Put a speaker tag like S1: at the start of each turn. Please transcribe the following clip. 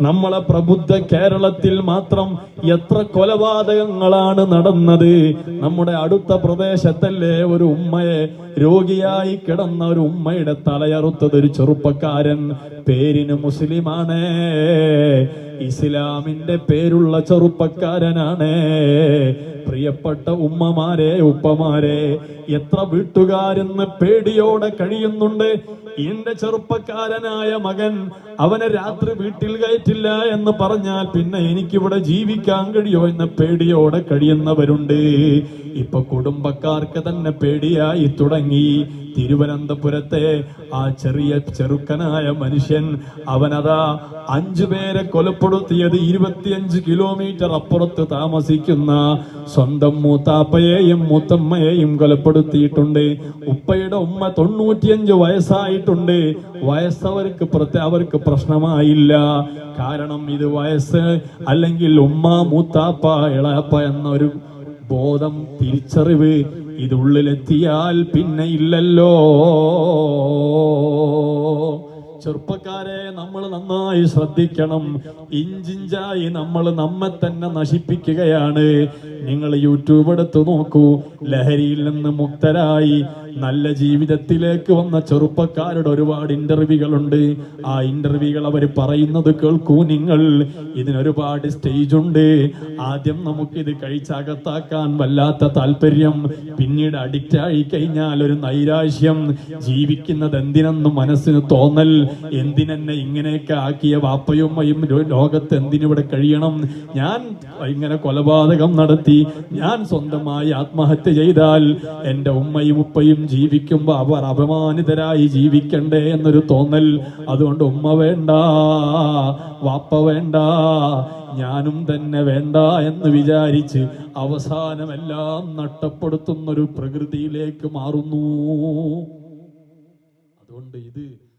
S1: നമ്മളെ പ്രബുദ്ധ കേരളത്തിൽ മാത്രം എത്ര കൊലപാതകങ്ങളാണ് നടന്നത്. നമ്മുടെ അടുത്ത പ്രദേശത്തല്ലേ ഒരു ഉമ്മയെ രോഗിയായി കിടന്ന ഒരു ഉമ്മയുടെ തലയറുത്തത് ഒരു ചെറുപ്പക്കാരൻ. പേരിന് മുസ്ലിമാണ്. ഇസ്ലാമിന്റെ പേരുള്ള ചെറുപ്പക്കാരനാണ്. പ്രിയപ്പെട്ട ഉമ്മമാരെ ഉപ്പമാരെ എത്ര വീട്ടുകാരെന്ന് പേടിയോടെ കഴിയുന്നുണ്ട്. എന്റെ ചെറുപ്പക്കാരനായ മകൻ അവനെ രാത്രി വീട്ടിൽ കയറ്റില്ല എന്ന് പറഞ്ഞാൽ പിന്നെ എനിക്കിവിടെ ജീവിക്കാൻ കഴിയോ എന്ന് പേടിയോടെ കഴിയുന്നവരുണ്ട്. ഇപ്പൊ കുടുംബക്കാർക്ക് തന്നെ പേടിയായി തുടങ്ങി. തിരുവനന്തപുരത്തെ ആ ചെറിയ ചെറുക്കനായ മനുഷ്യൻ അവനതാ അഞ്ചു പേരെ കൊലപ്പെടുത്തിയത് ഇരുപത്തിയഞ്ച് കിലോമീറ്റർ അപ്പുറത്ത് താമസിക്കുന്ന സ്വന്തം മൂത്താപ്പയെയും മൂത്തമ്മയെയും കൊലപ്പെടുത്തിയിട്ടുണ്ട്. ഉപ്പയുടെ ഉമ്മ തൊണ്ണൂറ്റിയഞ്ച് വയസ്സായിട്ടുണ്ട്. വയസ്സവർക്ക് അവർക്ക് പ്രശ്നമായില്ല. കാരണം ഇത് വയസ്സ് അല്ലെങ്കിൽ ഉമ്മ മൂത്താപ്പ ഇളയപ്പ എന്നൊരു ബോധം തിരിച്ചറിവ് ഇതുള്ളിലെത്തിയാൽ പിന്നെ ഇല്ലല്ലോ. ചെറുപ്പക്കാരെ നമ്മൾ നന്നായി ശ്രദ്ധിക്കണം. ഇഞ്ചിഞ്ചായി നമ്മൾ നമ്മെ തന്നെ നശിപ്പിക്കുകയാണ്. നിങ്ങൾ യൂട്യൂബ് എടുത്തു നോക്കൂ. ലഹരിയിൽ നിന്ന് മുക്തരായി. നല്ല ജീവിതത്തിലേക്ക് വന്ന ചെറുപ്പക്കാരുടെ ഒരുപാട് ഇന്റർവ്യൂകളുണ്ട്. ആ ഇന്റർവ്യൂകൾ അവർ പറയുന്നത് കേൾക്കൂ നിങ്ങൾ. ഇതിനൊരുപാട് സ്റ്റേജ് ഉണ്ട് ആദ്യം നമുക്കിത് കഴിച്ചകത്താക്കാൻ വല്ലാത്ത താല്പര്യം. പിന്നീട് അഡിക്റ്റ് ആയി കഴിഞ്ഞാൽ ഒരു നൈരാശ്യം. ജീവിക്കുന്നത് എന്തിനെന്ന് മനസ്സിന് തോന്നൽ. എന്തിനെന്നെ ഇങ്ങനെയൊക്കെ ആക്കിയ വാപ്പയുമ്മയും ലോകത്ത് എന്തിനിവിടെ കഴിയണം? ഞാൻ ഇങ്ങനെ കൊലപാതകം നടത്തി. ഞാൻ സ്വന്തമായി ആത്മഹത്യ ചെയ്താൽ എന്റെ ഉമ്മയും ഉപ്പയും ജീവിക്കുമ്പോൾ അവർ അപമാനിതരായി ജീവിക്കണ്ടേ എന്നൊരു തോന്നൽ. അതുകൊണ്ട് ഉമ്മ വേണ്ട വാപ്പ വേണ്ട ഞാനും തന്നെ വേണ്ട എന്ന് വിചാരിച്ച് അവസാനമെല്ലാം നഷ്ടപ്പെടുത്തുന്നൊരു പ്രകൃതിയിലേക്ക് മാറുന്നു. അതുകൊണ്ട് ഇത്